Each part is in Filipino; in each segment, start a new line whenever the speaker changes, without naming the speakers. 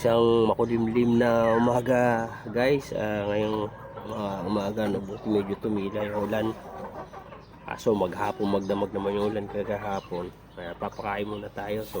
Isang makulimlim na umaga guys. Ah, ngayong ah, umaga no, medyo tumila yung ulan. Kaso maghapon magdamag naman yung ulan kagahapon. Kaya papakain muna tayo. So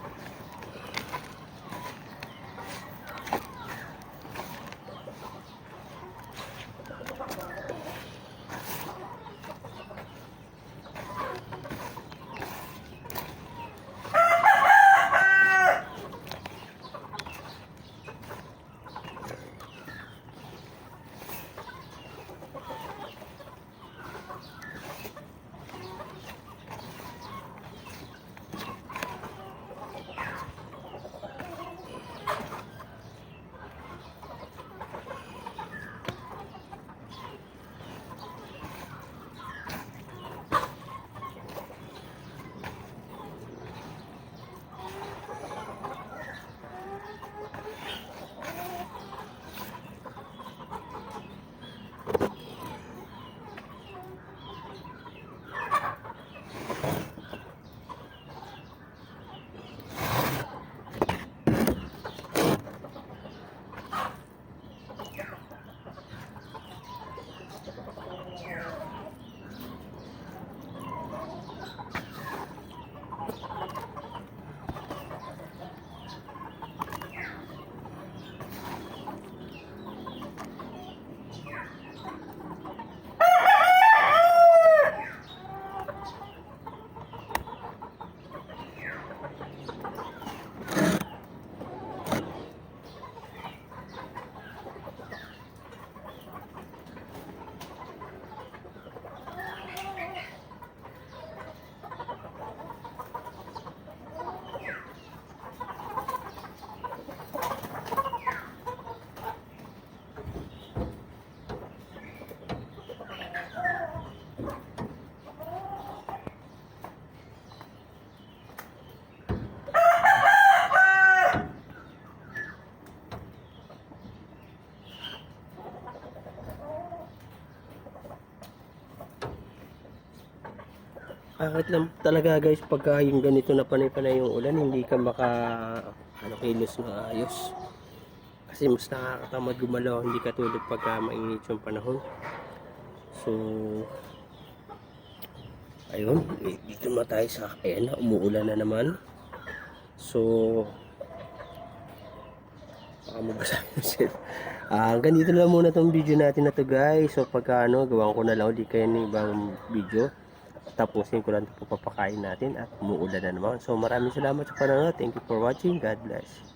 Bakit lang talaga guys pagka yung ganito na panay-panay yung ulan hindi ka maka ano kilos na ayos. Kasi mas nakakatamad gumalaw hindi katulad pagka mainit yung panahon. So ayun, eh, dito na tayo sa ayan na umuulan na naman. So baka mabasa yung set. Ah, hanggang dito na muna tong video natin na to guys. So pagka ano, gawan ko na lang ulit kayo ng ibang video tapusin ko lang ito papakain natin at umuulan na naman. So maraming salamat sa panonood. Thank you for watching. God bless.